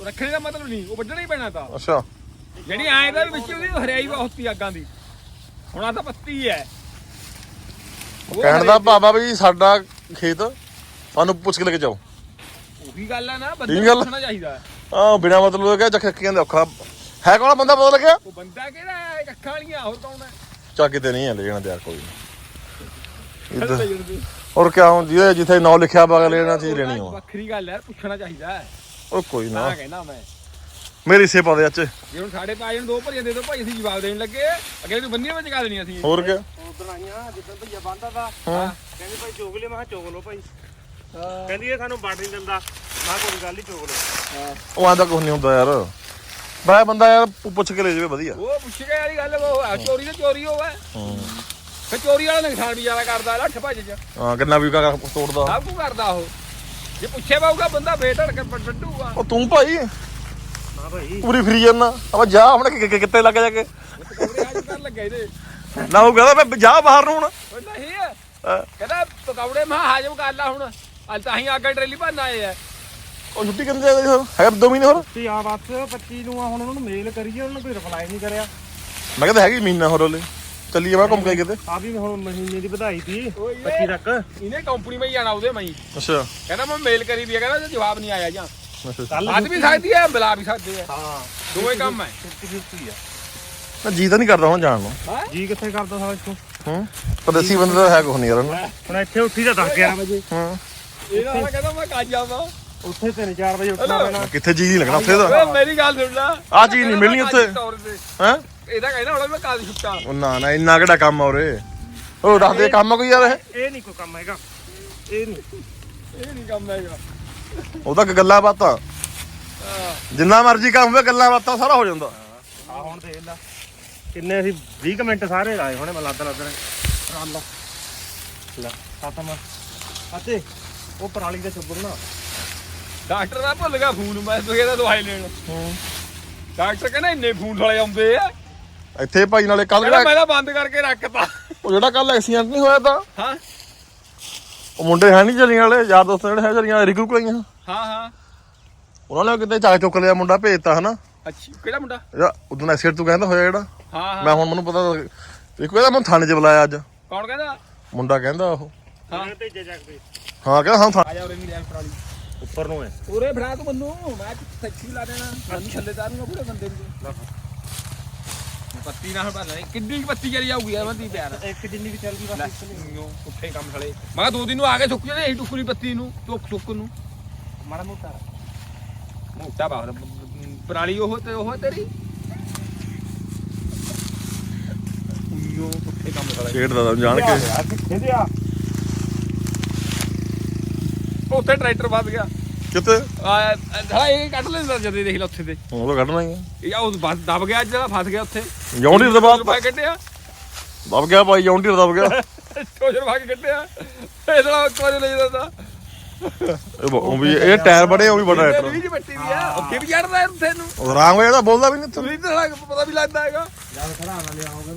ਰੱਖਣੇ ਦਾ ਮਤਲਬ ਨਹੀਂ ਉਹ ਵੱਢਣਾ ਹੀ ਪੈਣਾ ਤਾਂ। ਅੱਛਾ। ਜਿਹੜੀ ਆਏ ਦਾ ਵੀ ਵਿੱਚ ਉਹਦੀ ਹਰਿਆਈ ਬਹੁਤ ਸੀ ਆਗਾਂ ਦੀ। ਹੁਣ ਆ ਤਾਂ ਪੱਤੀ ਹੈ। ਉਹ ਕਹਿਣ ਦਾ ਹਰੇ- ਭਾਵਾ ਵੀ ਸਾਡਾ ਖੇਤ ਸਾਨੂੰ ਪੁੱਛ ਕੇ ਲੈ ਕੇ ਜਾਓ। ਉਹੀ ਗੱਲ ਹੈ ਨਾ ਬੰਦੇ। ਨੂੰ ਪੁੱਛਣਾ ਚਾਹੀਦਾ। ਆ ਬਿਨਾ ਮਤਲਬ ਦੇ ਚੱਕ ਚੱਕੀਆਂ ਦੇ ਔਖਾ। ਹੈ ਕੌਣ ਬੰਦਾ ਪਤਾ ਲੱਗਿਆ? ਉਹ ਬੰਦਾ ਕਿਹੜਾ ਹੈ? ਕੱਖਾਂ ਵਾਲੀਆਂ ਹੋਰ ਕੌਣ ਹੈ? ਚੱਕ ਕਿਤੇ ਨਹੀਂ ਹੈ ਲੈਣਾ ਦਿਆ ਕੋਈ ਲੈ। ਔਰ ਕਿਆ ਹੁਣ ਜਿਹਦੇ ਜਿੱਥੇ ਨਾਂ ਲਿਖਿਆ ਬਗਾ ਲੈਣਾ ਚੀਜ਼ ਲੈਣੀ ਹੋ ਵੱਖਰੀ ਗੱਲ ਹੈ ਪੁੱਛਣਾ ਚਾਹੀਦਾ ਉਹ ਕੋਈ ਨਾ। ਕਹਿੰਦਾ ਮੈਂ। ਮੇਰੀ ਸੇਵਾ ਦੇ ਅੱਛੇ ਜੇ ਹੁਣ ਸਾਡੇ ਭਾਈ ਨੂੰ ਦੋ ਭਰੀਆਂ ਦੇ ਦੋ ਭਾਈ ਅਸੀਂ ਜਵਾਬ ਦੇਣ ਲੱਗੇ। ਅਗਲੇ ਨੂੰ ਬੰਨੀਆਂ ਵਿੱਚ ਗਾ ਦੇਣੀ ਅਸੀਂ ਹੋਰ ਕਿਆ? ਉਧਰ ਆਈਆਂ ਜਿੱਦਾਂ ਭਈਆ ਬੰਦਾ ਦਾ ਹਾਂ। ਕਹਿੰਦੀ ਭਾਈ ਚੋਗ ਲਿਓ ਮੈਂ ਕਿਹਾ ਚੋਗ ਲਓ ਭਾਈ। ਕਹਿੰਦੀ ਇਹ ਸਾਨੂੰ ਵੰਡ ਨਹੀਂ ਦਿੰਦਾ। ਮੈਂ ਕਿਹਾ ਕੋਈ ਗੱਲ ਨਹੀਂ ਚੋਗ ਲਓ। ਉਹ ਆਂਦਾ ਕੁਝ ਨਹੀਂ ਹੁੰਦਾ ਯਾਰ। ਬੜਾ ਬੰਦਾ ਯਾਰ ਪੁ- ਪੁੱਛ ਕੇ ਲੈ ਜਾਵੇ ਵਧੀਆ। ਉਹ ਪੁੱਛ ਕੇ ਵਾਲੀ ਗੱਲ ਉਹ ਆ, ਚੋਰੀ ਤੇ ਚੋਰੀ ਹੋਵੇ ਫੇ ਚੋਰੀ ਵਾਲਾ ਨੁਕਸਾਨ ਵੀ ਜ਼ਿਆਦਾ ਕਰਦਾ ਲੱਠ ਭੱਜ ਚ। ਹਾਂ ਕਿੰਨਾ ਵੀ ਕਾ ਤੋੜਦਾ। ਸਭ ਕੁ ਕਰਦਾ ਉਹ। ਜੇ ਪੁੱਛੇ ਬਾਊਗਾ ਬੰਦਾ ਬੇਟੜ ਕੇ ਡੱਡੂਗਾ ਉਹ ਤੂੰ ਭਾਈ। ਨਾ ਭਾਈ ਪੂਰੀ ਫਰੀ ਜਾਂਦਾ ਆਪਾਂ ਜਾ ਆਪਣੇ ਕਿ- ਕਿ- ਕਿੱਤੇ ਲੱਗ ਜਾ ਕੇ। ਪਕੌੜੇ ਅੱਜ ਕਰ ਲੱਗੇ ਇਹਦੇ ਨਾ ਉਹ ਕਹਿੰਦਾ ਮੈਂ ਜਾ ਬਾਹਰ ਨੂੰ ਹੁਣ। ਉਹ ਨਹੀਂ ਹੈ ਹਾਂ। ਕਹਿੰਦਾ ਪਕੌੜੇ ਮੈਂ ਹਾਜ਼ਮ ਕਰ ਲਾ ਹੁਣ। ਅੱਜ ਤਾਂ ਅਸੀਂ ਅੱਗੇ ਟਰੇਲੀ ਭਰਨ ਆਏ ਆ। ਉਹ ਛੁੱਟੀ ਕਰਨ ਜਾਏਗਾ ਜੀ ਹੈ ਦੋ ਮਹੀਨੇ ਹੋਰ? ਤੇ ਆ ਬਸ 25 ਨੂੰ ਆ ਹੁਣ ਉਹਨਾਂ ਨੂੰ ਮੇਲ ਕਰੀਏ ਉਹਨਾਂ ਕੋਈ ਰਿਪਲਾਈ ਨਹੀਂ ਕਰਿਆ। ਮੈਂ ਕਹਿੰਦਾ ਹੈਗੀ ਮਹੀਨਾ ਹੋਰ ਹਲੇ। ਚੱਲੀਏ ਮੈਂ ਘੁੰਮ ਕੇ ਕਿਤੇ। ਆ ਵੀ ਹੁਣ ਮਹੀਨੇ ਦੀ ਵਧਾਈ ਉਹ ਇਹ- 25 ਤੱਕ। ਇਹਨੇ ਕੰਪਨੀ ਵਿੱਚ ਜਾਣਾ ਉਹਦੇ ਮੈਂ ਅੱਛਾ। ਕਹਿੰਦਾ ਮੈਂ ਮੇਲ ਕਰੀ ਵੀ ਆ, ਕਹਿੰਦਾ ਜਵਾਬ ਨਹੀਂ ਆਇਆ ਜਾਂ। ਅੱਜ ਵੀ ਸਕਦੀ ਹੈ ਬੁਲਾ ਵੀ ਸਕਦੇ ਆ ਹਾਂ। ਦੋਵੇਂ ਕੰਮ ਹੈ। 50 50 ਆ ਨਾ ਜੀ ਤਾਂ ਨਹੀਂ ਕਰਦਾ ਹੁਣ ਜਾਣ ਨੂੰ। ਜੀ ਕਿੱਥੇ ਕਰਦਾ ਸਾਲਾ ਇਸਨੂੰ ਹੂੰ? ਪਰਦੇਸੀ ਬੰਦੇ ਦਾ ਹੈ ਕੁਛ ਨਹੀਂ ਯਾਰ ਨਾ ਹੁਣ ਇੱਥੇ ਉੱਠੀ ਤਾਂ 10 11 ਵਜੇ। ਹੂੰ। ਇਹਦਾ ਵਾਲਾ ਕਹਿੰਦਾ ਮੈਂ ਕੱਜ ਆਵਾਂ ਉੱਥੇ 3 4 ਵਜੇ ਉੱਠਣਾ ਪੈਣਾ। ਕਿੱਥੇ ਜੀ ਨਹੀਂ ਲੱਗਣਾ ਉੱਥੇ ਦਾ ਓਏ ਮੇਰੀ ਗੱਲ ਸੁਣ ਲੈ। ਆਹ ਚੀਜ਼ ਨਹੀਂ ਮਿਲਣੀ ਉੱਥੇ। ਹੈ? ਇਹਦਾ ਕਹਿੰਦਾ ਹੁਣ ਮੈਂ ਕੱਜ ਛੁੱਟਾਂ। ਉਹ ਨਾ ਨਾ ਇੰਨਾ ਕਿਹੜਾ ਕੰਮ ਆ ਉਰੇ। ਉਹ ਦੱਸਦੇ ਕੰਮ ਆ ਕੋਈ ਯਾਰ ਇਹ? ਇਹ ਨਹੀਂ ਕੋਈ ਕੰਮ ਹੈਗਾ। ਇਹ ਨਹੀਂ। ਇਹ ਨਹੀਂ ਕੰਮ ਹੈਗਾ। ਉਹ ਤਾਂ ਗੱਲਾਂ ਬਾਤਾਂ। ਜਿੰਨਾ ਮਰਜ਼ੀ ਕੰਮ ਹੋਵੇ ਗੱਲਾਂ ਬਾਤਾਂ ਸਾਰਾ ਹੋ ਜਾਂਦਾ। ਆ ਹੁਣ ਦੇਖ ਲੈ। ਕਿੰਨੇ ਅਸੀਂ 20 ਕੁ ਮਿੰਟ ਸਾਰੇ ਲਾਏ ਹੋਣੇ ਮੈਂ ਲੱਦ ਲੱਦ ਰਾਮ ਲਾ ਲੈ ਖਤਮ। ਅਤੇ ਉਹ ਪਰਾਲੀ ਦਾ ਚੁੱਬਰ ਨਾ। ਡਾਕਟਰ ਦਾ ਭੁੱਲ ਗਿਆ ਫੋਨ ਮੈਂ ਤੁਗੇ ਦਾ ਦਵਾਈ ਲੈਣ। ਡਾਕਟਰ ਕਹਿੰਦਾ ਇੰਨੇ ਫੋਨ ਵਾਲੇ ਆਉਂਦੇ ਆ। ਇੱਥੇ ਭਾਈ ਨਾਲੇ ਕੱਲ ਕਹਿੰਦਾ ਜਿਹੜਾ ਮੈਂ ਤਾਂ ਬੰਦ ਕਰਕੇ ਰੱਖਤਾ। ਉਹ ਜਿਹੜਾ ਕੱਲ ਐਕਸੀਡੈਂਟ ਨਹੀਂ ਹੋਇਆ ਤਾਂ? ਹਾਂ। ਉਹ ਮੁੰਡੇ ਹੈ ਨਹੀਂ ਜਲੀਆਂ ਵਾਲੇ ਯਾਰ ਦੋਸਤ ਜਿਹੜੇ ਹੈ ਜਲੀਆਂ ਰਿਕੂ ਕੋਈਆਂ ਹਾਂ ਹਾਂ। ਉਹਨਾਂ ਨੇ ਕਿਤੇ ਚੱਕ ਚੁੱਕ ਲਿਆ ਮੁੰਡਾ ਭੇਜਤਾ ਹਨਾ। ਅੱਛੀ ਕਿਹੜਾ ਮੁੰਡਾ? ਜਿਹੜਾ ਉਦੋਂ ਐਕਸੀਡੈਂਟ ਤੂੰ ਕਹਿੰਦਾ ਹੋਇਆ ਜਿਹੜਾ? ਹਾਂ ਹਾਂ। ਮੈਂ ਹੁਣ ਮੈਨੂੰ ਪਤਾ ਇੱਕ ਇਹਦਾ ਮੈਂ ਥਾਣੇ 'ਚ ਬੁਲਾਇਆ ਅੱਜ। ਕੌਣ ਕਹਿੰਦਾ? ਮੁੰਡਾ ਕਹਿੰਦਾ ਉਹ। ਹਾਂ। ਭੇਜੇ ਕਹਿੰਦਾ ਹਾਂ ਥਾਣੇ ਆ ਜਾ ਉਰੇ ਨਹੀਂ ਲੈ ਪਰਾਲੀ ਉੱਪਰ ਨੂੰ ਹੈ। ਉਰੇ ਫੜਾ ਤੂੰ ਮੈਨੂੰ। ਮੈਂ ਟੈਕਸੀ ਲਾ ਦੇਣਾ। ਮੈਨੂੰ ਥੱਲੇ ਤਾਰੂੰਗਾ ਪੂਰੇ ਬੰਦੇ ਨੂੰ ਪੱਤੀ ਨਾ ਹਟਾ ਲੈ ਕਿੰਨੀ ਕੁ ਪੱਤੀ ਚਲੀ ਜਾਊਗੀ ਯਾਰ ਬੰਦੀ ਪਿਆਰ ਇੱਕ ਜਿੰਨੀ ਵੀ ਚੱਲਦੀ ਲੈ, ਨਿਓ, ਉੱਥੇ ਕੰਮ ਖਲੇ ਮੈਂ ਕਿਹਾ ਦੋ ਦਿਨ ਨੂੰ ਆ ਕੇ ਸੁੱਕ ਜਦੇ ਇਹ ਟੁਕਰੀ ਪੱਤੀ ਨੂੰ ਚੁੱਕ ਚੁੱਕ ਨੂੰ। ਮਾੜਾ ਮੋਟਾ। ਮੋਟਾ ਬਾਹਰ ਪਰਾਲੀ ਉਹ ਤੇ ਉਹ ਤੇਰੀ? ਨਿਓ ਉੱਥੇ ਕੰਮ ਖਲੇ ਖੇਡ ਦਾ ਜਾਣ ਕੇ। ਕਿੱਥੇ ਆ ਉੱਥੇ ਟਰੈਕਟਰ ਵੱਧ ਗਿਆ। ਕਿਤੇ ਆ ਸਾਲਾ ਇਹ ਕੱਢ ਲੈਂਦਾ ਜਦੇ ਦੇਖ ਲੈ ਉੱਥੇ ਤੇ ਉਹ ਤਾਂ ਕੱਢਣਾ ਹੀ ਆ। ਇਹ ਆ ਉਹ ਬਸ ਦਬ ਗਿਆ ਜਿਹੜਾ ਫਸ ਗਿਆ ਉੱਥੇ। ਜੌਂਡੀ ਦਾ ਬਾਅਦ ਰੁਪਏ ਕੱਢਿਆ ਦਬ ਗਿਆ ਭਾਈ ਜੌਂਡੀ ਦਬ ਗਿਆ। ਚੋਜਰ ਪਾ ਕੇ ਕੱਢਿਆ। ਇਹ ਸਾਲਾ ਇੱਕ ਵਾਰ ਲੈ ਜਾਂਦਾ। ਇਹ ਬ- ਉਹ ਵੀ ਇਹ ਟਾਇਰ ਬੜੇ ਉਹ ਵੀ ਬੜਾ ਟਰੈਕਟਰ ਵੀ ਬੱਟੀ ਵੀ ਆ। ਉੱਥੇ ਵੀ ਚੜਦਾ ਉੱਥੇ ਨੂੰ ਉਹ ਰਾਮ ਤਾਂ ਬੋਲਦਾ ਵੀ ਨਹੀਂ ਤੂੰ ਤੁਸੀਂ ਤਾਂ ਪਤਾ ਵੀ ਲੱਗਦਾ ਹੈਗਾ। ਜਦ ਖੜਾ ਨਾ ਲਿਆ ਹੋਗਾ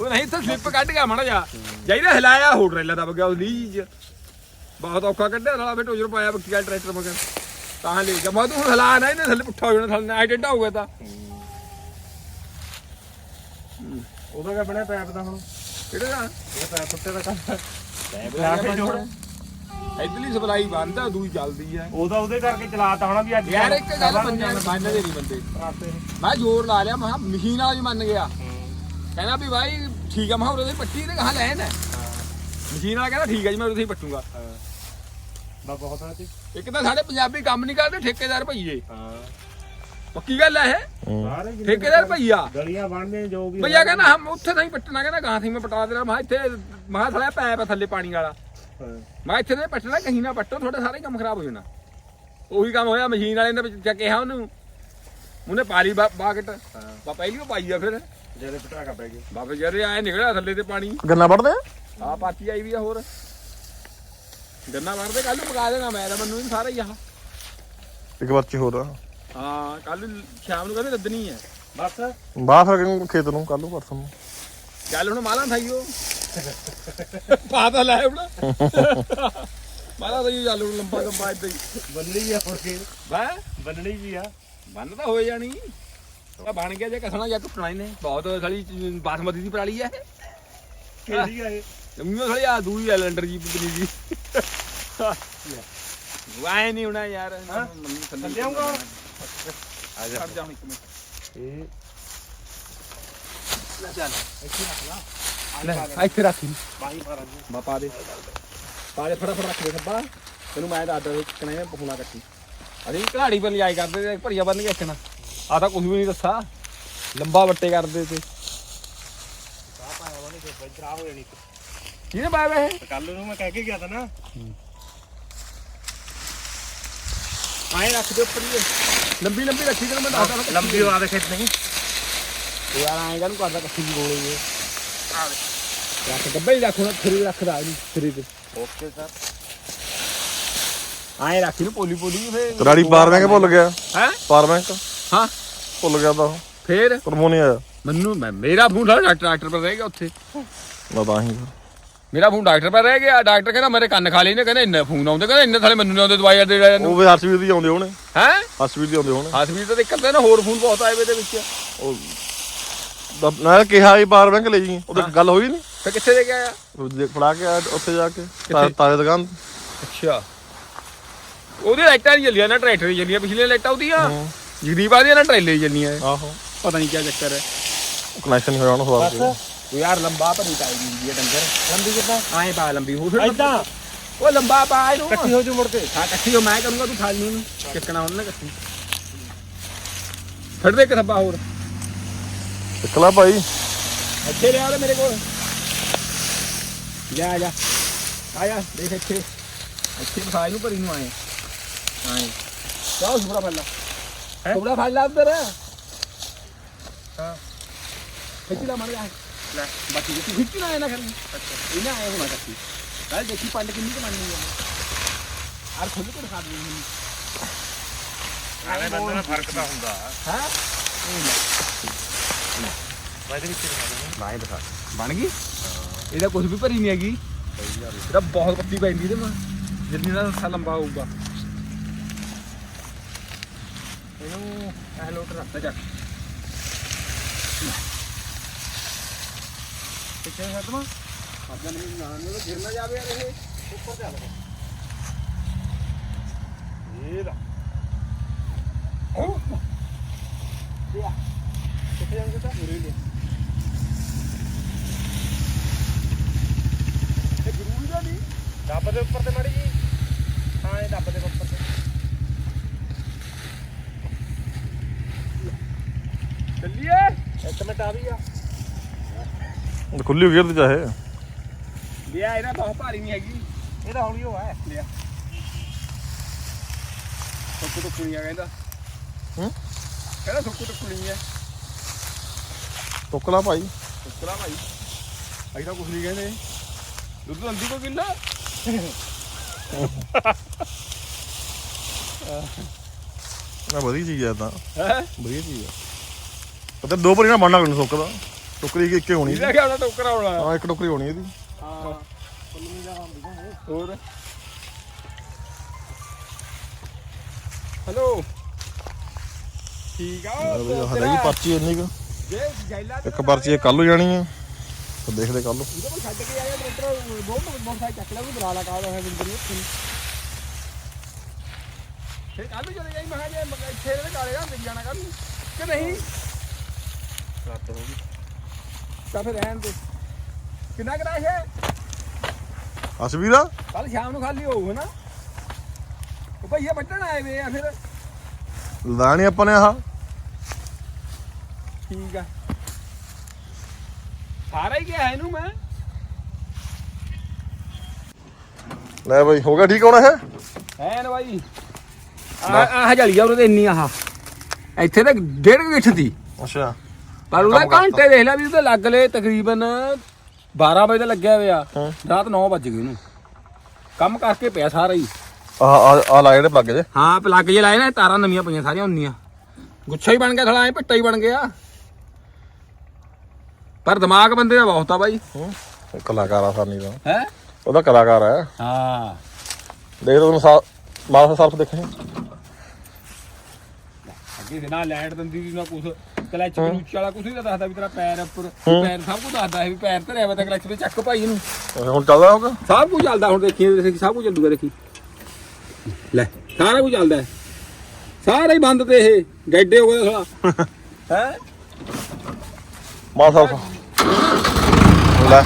ਉਹ ਨਹੀਂ ਤਾਂ ਸਲਿੱਪ ਕੱਢ ਗਿਆ ਮਾੜਾ ਜਾ ਜਾਈਦਾ ਹਿਲਾਇਆ ਹੋ ਟਰੇਲਾ ਦਬ ਗਿਆ ਉਹ ਲੀਜ। ਬਹੁਤ ਔਖਾ ਕੱਢਿਆ ਸਾਲਾ ਫੇ ਟੋਜਰ ਪਾਇਆ ਬੱਕੀ ਦਾ ਟਰੈਕਟਰ ਮਗਰ। ਤਾਂ ਲੈ ਗਿਆ ਮੈਂ ਤੂੰ ਹਿਲਾ ਨਾ ਇਹਨੇ ਥੱਲੇ ਪੁੱਠਾ ਹੋ ਜਾਣਾ ਥੱਲੇ ਆਈ ਡੰਡਾ ਹੋ ਗਿਆ ਤਾਂ। ਉਹਦਾ ਕਿਆ ਬਣਿਆ ਪੈਪ ਦਾ ਹੁਣ? ਕਿਹੜੇ? ਦਾ ਇਹ ਪੈਪ ਟੁੱਟੇ ਦਾ ਕੰਮ ਲਾ ਕੇ ਜੋੜ। ਇਧਰਲੀ ਸਪਲਾਈ ਬੰਦ ਆ ਦੂਈ ਚੱਲਦੀ ਆ। ਉਹਦਾ ਉਹਦੇ ਕਰਕੇ ਚਲਾਤਾ ਹੋਣਾ ਵੀ ਅੱਜ ਯਾਰ ਇੱਕ ਗੱਲ ਪੰਜਾਂ ਨੂੰ ਮੰਨਦੇ ਨਹੀਂ ਬੰਦੇ। ਨੂੰ। ਮੈਂ ਜ਼ੋਰ ਲਾ ਲਿਆ ਮੈਂ ਮਸ਼ੀਨ ਵਾਲਾ ਵੀ ਮੰਨ ਗਿਆ। ਕਹਿੰਦਾ ਵੀ ਭਾਈ ਠੀਕ ਆ ਮੈਂ ਉਹਦੇ ਪੱਟੀ ਤੇ ਕਹਾਂ ਲੈਣ ਹੈ। ਮਸ਼ੀਨ ਵਾਲਾ ਕਹਿੰਦਾ ਠੀਕ ਆ ਜੀ ਮੈਂ ਹੀ ਪੱਟੂਗਾ। ਬਾ ਬਹੁਤ ਆ ਤੇ ਇੱਕ ਤਾਂ ਸਾਡੇ ਪੰਜਾਬੀ ਕੰਮ ਨਹੀਂ ਕਰਦੇ ਠੇਕੇਦਾਰ ਭਈਏ। ਹਾਂ। ਪੱਕੀ ਗੱਲ ਹੈ ਇਹ? ਸਾਰੇ ਜਿੰਨੇ ਠੇਕੇਦਾਰ ਭਈਆ। ਗਲੀਆਂ ਬਣਦੇ ਜੋ ਵੀ ਭਈਆ ਕਹਿੰਦਾ ਹਮ ਉੱਥੇ ਨਹੀਂ ਪੱਟਣਾ। ਕਹਿੰਦਾ ਗਾਂ ਸੀ ਮੈਂ ਪਟਾ ਦੇਣਾ। ਮੈਂ ਕਿਹਾ ਇੱਥੇ ਮੈਂ ਕਿਹਾ ਥਲੇ ਪੈਪ ਆ ਥੱਲੇ ਪਾਣੀ ਵਾਲਾ। ਹਾਂ। ਮੈਂ ਇੱਥੇ ਨਹੀਂ ਪੱਟਣਾ ਕਹੀਂ ਨਾ ਪੱਟੋ ਤੁਹਾਡੇ ਸਾਰੇ ਕੰਮ ਖਰਾਬ ਹੋ ਜਾਣਾ। ਉਹੀ ਕੰਮ ਹੋਇਆ ਮਸ਼ੀਨ ਵਾਲੇ ਨੇ ਚੱਕਿਆ ਉਹਨੂੰ। ਉਹਨੇ ਪਾਲੀ ਬਾਕਟ। ਬਾ ਪਹਿਲੀ ਉਹ ਪਾਈ ਆ ਫਿਰ। ਜਿਹੜੇ ਪਟਾਕਾ ਪੈ ਗਏ। ਬਾਬੇ ਜਰੇ ਆਏ ਨਿਕਲਿਆ ਥੱਲੇ ਤੇ ਪਾਣੀ। ਗੰਨਾ ਵੜਦੇ ਆ? ਆ ਪਾਤੀ ਆਈ ਵੀ ਆ ਹੋਰ। ਗੰਨਾ ਵੜਦੇ ਕੱਲ ਨੂੰ ਪਕਾ ਦੇਣਾ ਮੈਂ ਤਾਂ ਮੈਨੂੰ ਵੀ ਸਾਰਾ ਹੀ ਆਹ ਇੱਕ ਬੱਚੇ ਹੋਰ ਆ। ਹਾਂ ਕੱਲ ਸ਼ਾਮ ਨੂੰ ਕਹਿੰਦੇ ਲੱਦਣੀ ਹੈ ਬਸ। ਬਾਹਰ ਫਿਰ ਖੇਤ ਨੂੰ ਕੱਲ ਨੂੰ ਪਰਸੋਂ ਨੂੰ? ਚੱਲ ਹੁਣ ਮਾਲਾਂ ਥਾਈਓ। ਪਾਤਾ ਲੈ ਹੁਣ। ਮਾਲਾਂ ਥਾਈਓ ਚੱਲ ਹੁਣ ਲੰਬਾ ਲੰਬਾ ਇਦਾਂ ਹੀ। ਬੰਨਣੀ ਆ ਹੋਰ ਕੀ ਬੈ ਬੰਨਣੀ ਵੀ ਆ। ਬੰਨ ਤਾਂ ਹੋਏ ਜਾਣੀ। ਆ ਬਣ ਗਿਆ ਜੇ ਕਸਣਾ ਜਾਂ ਟੁੱਟਣਾ ਹੀ ਨੇ ਬਹੁਤ ਸਾਲੀ ਬਾਸਮਤੀ ਦੀ ਪਰਾਲੀ ਹੈ ਕਿਹੜੀ ਆ ਇਹ? ਜੰਮੀਓ ਸਾਲੀ ਆ ਦੂਈ ਆ ਲੰਡਰ ਜੀ ਪਤਨੀ ਜੀ। ਵਾਏ ਨਹੀਂ ਹੋਣਾ ਯਾਰ। ਥੱਲੇ ਆਊਂਗਾ ਹੁਣ? ਆ ਜਾ। ਜਾ ਹੁਣ ਇੱਕ ਮਿੰਟ। ਇਹ ਲੈ ਇੱਥੇ ਰੱਖ ਬਾਹੀ ਮਾਰਾਂ ਬਾ ਪਾ ਦੇ। ਪਾ ਦੇ ਫਟਾਫਟ ਰੱਖ ਦੇ ਸੱਬਾ ਤੈਨੂੰ ਮੈਂ ਦੱਸਦਾ ਵੀ ਕਿਕਣਾ ਇਹ ਪਖੂਣਾ ਕੱਟੀ ਅਸੀਂ ਘਾੜੀ ਪਰ ਲਿਆਈ ਕਰਦੇ ਤੇ ਭਰੀਆ ਬੰਨ ਕੇ ਰੱਖਣਾ ਆ ਤਾਂ ਕੁਝ ਵੀ ਨਹੀਂ ਦੱਸਾ। ਲੰਬਾ ਵੱਟੇ ਕਰਦੇ ਤੇ। ਚਾਹ ਪਾਇਆ ਵਾਲੇ ਤੇ ਬਜਰਾ ਹੋ ਜਾਣੀ ਕਿਹਨੇ ਪਾਇਆ ਵੇ ਕੱਲ ਨੂੰ ਮੈਂ ਕਹਿ ਕੇ ਗਿਆ ਤਾਂ ਨਾ। ਆਏ ਰੱਖ ਦੇ ਉੱਪਰ ਹੀ। ਲੰਬੀ ਲੰਬੀ ਰੱਖੀ ਤੈਨੂੰ ਮੈਂ ਦੱਸਦਾ ਲੰਬੀ ਵਾਦ ਖੇਤ ਨਹੀਂ। ਯਾਰ ਆਏਗਾ ਨੂੰ ਕਰਦਾ ਕੱਖੀ ਗੋਲੇ ਜੇ ਰੱਖ ਗੱਬੇ ਹੀ ਰੱਖ ਹੁਣ ਥਰੀ ਰੱਖਦਾ ਇਹਨੂੰ ਥਰੀ ਤੇ ਓਕੇ ਸਰ। ਆਏ ਰੱਖੀ ਨੂੰ ਪੋਲੀ ਪੋਲੀ ਫੇਰ। ਤਰਾੜੀ ਪਾਰ ਬੈਂਕ ਭੁੱਲ ਗਿਆ? ਹੈ? ਪਾਰ ਬੈਂਕ ਹਾਂ। ਭੁੱਲ ਗਿਆ ਤਾਂ। ਉਹ ਫੇਰ ਪਰਮੋ ਨਹੀਂ ਆਇਆ। ਮੈਨੂੰ ਮੈਂ- ਮੇਰਾ ਫੋਨ ਡਾਕਟਰ ਡਾਕਟਰ ਪਰ ਰਹਿ ਗਿਆ ਉੱਥੇ। ਮੈਂ ਤਾਂ ਹੀ ਮੇਰਾ ਫੋਨ ਡਾਕਟਰ ਪਰ ਰਹਿ ਗਿਆ ਡਾਕਟਰ ਕਹਿੰਦਾ ਮੇਰੇ ਕੰਨ ਖਾ ਲਈ ਨੇ ਕਹਿੰਦਾ ਇੰਨੇ ਫੋਨ ਆਉਂਦੇ ਕਹਿੰਦਾ ਇੰਨੇ ਥਲੇ ਮੈਨੂੰ ਨਹੀਂ ਆਉਂਦੇ ਦਵਾਈਆਂ ਦੇ ਰਹੇ ਨੂੰ। ਉਹ ਵੀ ਹਰਸ਼ਵੀਰ ਦੀ ਆਉਂਦੇ ਹੋਣੇ। ਹੈ? ਹਰਸ਼ਵੀਰ ਦੀ ਆਉਂਦੇ ਹੋਣੇ। ਹਸਪੀਟਲ ਤੇ ਦਿੱਕਤ ਹੈ ਨਾ ਹੋਰ ਫੋਨ ਬਹੁਤ ਆਏ ਵੇ ਦੇ ਵਿੱਚ। ਉਹ ਮੈਂ ਕਿਹਾ ਸੀ ਪਾਵਰ ਬੈਂਕ ਲੈ ਜੀ ਉਹਦੇ ਗੱਲ ਹੋਈ ਨਹੀਂ ਫੇ ਕਿੱਥੇ ਦੇ ਕੇ ਆਇਆ? ਫੜਾ ਕੇ ਆਇਆ ਉੱਥੇ ਜਾ ਕੇ ਤਾ- ਤਾਰੇ ਦੁਕਾਨ ਅੱਛਾ। ਉਹਦੀ ਲਾਈਟਾਂ ਨਹੀਂ ਚੱਲੀਆਂ ਨਾ ਟਰੈਕਟਰ ਦੀ ਚੱਲੀਆਂ ਪਿਛਲੀਆਂ ਲਾਈਟਾਂ ਉਹਦੀਆਂ। ਜਗਦੀਪਾ ਦੀਆਂ ਨਾ ਟਰੇਲੇ ਦੀ ਚੱਲੀਆਂ। ਆਹੋ। ਪਤਾ ਨਹੀਂ ਕੀ ਚੱਕਰ ਹੈ। ਕਨੈਕਸ਼ਨ ਨਹੀਂ ਹੋਇਆ ਉਹਨੂੰ ਸਵਾਲ ਉਹ ਯਾਰ ਲੰਬਾ ਭਰੀ ਚਾਹੀਦੀ ਹੁੰਦੀ ਹੈ ਡੰਗਰ। ਲੰਬੀ ਕਿੱਦਾਂ? ਆਏ ਪਾ ਲੰਬੀ ਹੋ ਫਿਰ ਐਦਾਂ ਉਹ ਲੰਬਾ ਪਾ ਇਹਨੂੰ। ਇਕੱਠੀ ਹੋ ਜੂ ਮੁੜ ਕੇ? ਹਾਂ ਇਕੱਠੀ ਹੋ ਮੈਂ ਕਰੂੰਗਾ ਤੂੰ ਖਾਲੀ ਨੂੰ ਚੱਕਣਾ ਉਹਨਾਂ ਨੇ ਇਕੱਠੀ। ਫੜ ਦੇ ਇੱਕ ਥੱਬਾ ਹੋਰ। ਇਕਲਾ ਭਾਈ। ਇੱਥੇ ਲਿਆ ਉਹਦੇ ਮੇਰੇ ਕੋਲ। ਜਾ ਜਾ। ਆਇਆ ਦੇਖ ਇੱਥੇ। ਇੱਥੇ ਫਾਇਲ ਨੂੰ ਭਰੀ ਨੂੰ ਆਏ। ਆਏ। ਜਾਓ ਸੁਪਰਾ ਫੜ ਲਾ। ਹੈਂ? ਸੁਪਰਾ ਫੜ ਲਾ ਉੱਧਰ। ਹਾਂ। ਖਿੱਚ ਲਾ ਮਰ ਜਾ। ਲੈ। ਬਾਕੀ ਜੇ ਤੂੰ ਖਿੱਚ ਨਾ ਆਇਆ ਨਾ ਕਰਨੀ ਇਹਨਾਂ ਆਏ ਹੋਣਾ ਕੱਤੀ ਕੱਲ ਦੇਖੀ ਪੰਡ ਕਿੰਨੀ ਕੁ ਬਣਨੀ ਆ। ਆਰ ਖੁੱਲ ਕੇ ਦਿਖਾ ਦੇ ਮੈਨੂੰ। ਆਲੇ ਬੰਦੇ ਨਾਲ ਫ਼ਰਕ ਤਾਂ ਹੁੰਦਾ। ਹਾਂ? ਵਾਇਦੇ ਵਿੱਚ ਬਾਏ ਦਿਖਾ ਬਣ ਗਈ? ਇਹਦਾ ਕੁਝ ਵੀ ਭਰੀ ਨਹੀਂ ਹੈਗੀ। ਇਹਦਾ ਬਹੁਤ ਪੱਤੀ ਪੈਂਦੀ ਇਹਦੇ ਮਾ ਜਿੰਨੀ ਦਾ ਰੱਸਾ ਲੰਬਾ ਹੋਊਗਾ। ਇਹਨੂੰ ਇਹ ਲੋਟ ਰੱਖਦਾ ਚੱਕ ਪਿੱਛੇ ਖਤਮ ਆਪਣਾ ਨਹੀਂ ਨਾ ਨੂੰ ਗਿਰ ਨਾ ਜਾਵੇ ਯਾਰ ਇਹ ਉੱਪਰ ਚੱਲ ਇਹਦਾ ਉਹ ਲਿਆ ਕਿੱਥੇ ਜਾਂਦੇ ਤਾਂ ਉਰੇ ਲਿਆ ਇਹ ਜ਼ਰੂਰੀ ਤਾਂ ਨਹੀਂ ਡੱਬ ਦੇ ਉੱਪਰ ਤੇ ਮੜੀ ਜੀ ਹਾਂ, ਇਹ ਡੱਬ ਦੇ ਉੱਪਰ ਤੇ। ਚੱਲੀਏ। ਇੱਕ ਮਿੰਟ ਆ ਵੀ ਆ। ਖੁੱਲੀ ਹੋ ਗਈ ਤੇ ਚਾਹੇ। ਲਿਆ ਇਹਨਾਂ ਬਹੁਤ ਭਾਰੀ ਨਹੀਂ ਹੈਗੀ। ਇਹ ਤਾਂ ਹੌਲੀ ਹੋ ਹੈ ਲਿਆ। ਸੁੱਕ ਟੁੱਕਣੀ ਆ ਕਹਿੰਦਾ। ਹੂੰ? ਕਹਿੰਦਾ ਸੁੱਕ ਟੁੱਕਣੀ ਆ। ਟੋਕਲਾ ਭਾਈ। ਟੁੱਕਲਾ ਭਾਈ। ਅਜੇ ਤਾਂ ਕੁਝ ਨਹੀਂ ਕਹਿੰਦੇ। ਦੁੱਧ ਲੰਦੀ ਕੋ ਨਾ ਵਧੀਆ ਚੀਜ਼ ਆ ਤਾਂ। ਹੈ? ਵਧੀਆ ਚੀਜ਼ ਆ। ਪਤਾ ਦੋ ਵਾਰੀ ਨਾ ਬਣਨਾ ਮੈਨੂੰ ਸੁੱਕਦਾ ਟੋਕਰੀ ਇੱਕ ਹੋਣੀ? ਇਹਦਾ ਕਿ ਆਉਣਾ ਟੋਕਰਾ ਹੋਣਾ। ਹਾਂ ਇੱਕ ਟੋਕਰੀ ਹੋਣੀ ਇਹਦੀ। ਹਾਂ ਹੋਰ? ਹੈਲੋ ਠੀਕ ਆ ਉਹ ਹਲੇ ਜੀ ਪਰਚੀ ਇੰਨੀ ਕੁ। ਜੇ ਜੈਲਾ ਇੱਕ ਪਰਚੀ ਕੱਲ ਨੂੰ ਜਾਣੀ ਆ। ਤਾਂ ਦੇਖਦੇ ਕੱਲ ਨੂੰ। ਉਹਦੇ ਕੋਲ ਛੱਡ ਕੇ ਆਇਆ ਟਰੈਕਟਰ ਬਹੁਤ ਮੋਟਰਸਾਈਕਲ ਚੱਕ ਲਿਆ ਉਹ ਬੁਲਾ ਲਾ ਕਾਹਦਾ ਹੈ ਬਿੰਦਰ ਨੂੰ ਫੇਰ ਕੱਲ ਨੂੰ ਚਲੇ ਜਾਈ ਮੈਂ ਕਿਹਾ ਜੇ ਇੱਥੇ ਇਹਦੇ ਕਾਲੇ ਜਾਂ ਮਿਲ ਜਾਣਾ ਕੱਲ ਨੂੰ। ਕਿ ਨਹੀਂ? ਰਾਤ ਹੋ ਗਈ। ਤਾਂ ਫਿਰ ਰਹਿਣ ਦੇ। ਕਿੰਨਾ ਕਰਾਇਆ ਹੈ? ਅਸਵੀਰਾ? ਕੱਲ ਸ਼ਾਮ ਨੂੰ ਖਾਲੀ ਹੋਊਗਾ ਨਾ ਉਹ ਭਈਆ ਵੱਢਣ ਆਏ ਵੇ ਆ ਫਿਰ। ਲਦਾਣੀ ਆਪਾਂ ਨੇ ਆਹ। ਠੀਕ ਆ। ਸਾਰਾ ਹੀ ਗਿਆ ਇਹਨੂੰ ਮੈਂ। ਲੈ ਬਾਈ ਹੋ ਗਿਆ ਠੀਕ ਹੋਣਾ ਹੈ ਨਾ ਬਾਈ। ਆ ਆ ਜਲੀ ਆ ਉਹਦੇ ਇੰਨੀ ਆਹ। ਇੱਥੇ ਤਾਂ ਡੇਢ ਕੁ ਗਿੱਠ ਦੀ ਅੱਛਾ। ਪਰ ਉਹਦਾ। ਘੰਟੇ ਦੇਖ ਲੈ ਵੀ ਉਹਦੇ ਲੱਗ ਲਏ ਤਕਰੀਬਨ 12 ਵਜੇ ਦਾ ਲੱਗਿਆ ਹੋਇਆ। ਰਾਤ 9 ਵਜ ਗਏ ਉਹਨੂੰ ਕੰਮ ਕਰਕੇ ਪਿਆ ਸਾਰਾ ਹੀ। ਆਹ ਆਹ- ਆਹ ਲਾ ਜਿਹੜੇ ਪੱਗ ਜੇ। ਹਾਂ ਪਲੱਗ ਜੇ ਲਾਏ ਨਾ ਤਾਰਾਂ ਨਵੀਆਂ ਪਈਆਂ ਸਾਰੀਆਂ ਹੁੰਦੀਆਂ। ਗੁੱਛਾ ਹੀ ਬਣ ਗਿਆ ਥਲਾ ਐ ਪਿੱਟਾ ਹੀ ਬਣ ਗਿਆ। ਪਰ ਦਿਮਾਗ ਬੰਦੇ ਦਾ ਬਹੁਤ ਆ ਬਾਈ। ਕਲਾਕਾਰ ਆ ਸਾਨੀ ਦਾ। ਹੈ? ਉਹਦਾ ਕਲਾਕਾਰ ਹੈ ਹਾਂ। ਦੇਖ ਤੂੰ ਸਾ ਮਾਲ ਸਰਫ ਦੇਖੀ। ਅੱਗੇ ਦੇ ਨਾਲ ਲਾਈਟ ਦਿੰਦੀ ਸੀ ਨਾ ਕੁਛ। ਕਲਚ ਕਲੂਚ ਵਾਲਾ ਕੁਛ ਨਹੀਂ ਦੱਸਦਾ ਵੀ ਤੇਰਾ ਪੈਰ ਉੱਪਰ ਪੈਰ ਸਭ ਕੁਝ ਦੱਸਦਾ ਹੈ ਵੀ ਪੈਰ ਧਰਿਆ ਵਾ ਤਾਂ ਕਲਚ ਤੇ ਚੱਕ ਭਾਈ ਇਹਨੂੰ। ਹੁਣ ਚੱਲਦਾ ਹੋਗਾ ਸਭ ਕੁਝ ਚੱਲਦਾ ਹੁਣ ਦੇਖੀ ਦੇਖੀ ਸਭ ਕੁਝ ਚੱਲੂਗਾ ਦੇਖੀ। ਲੈ ਸਾਰਾ ਕੁਝ ਚੱਲਦਾ। ਹੈ ਸਾਰਾ ਹੀ ਬੰਦ ਤੇ ਇਹ ਗੱਡੇ ਹੋ ਗਏ ਸਾਲਾ। ਹੈ? ਸਰਫ ਲੈ।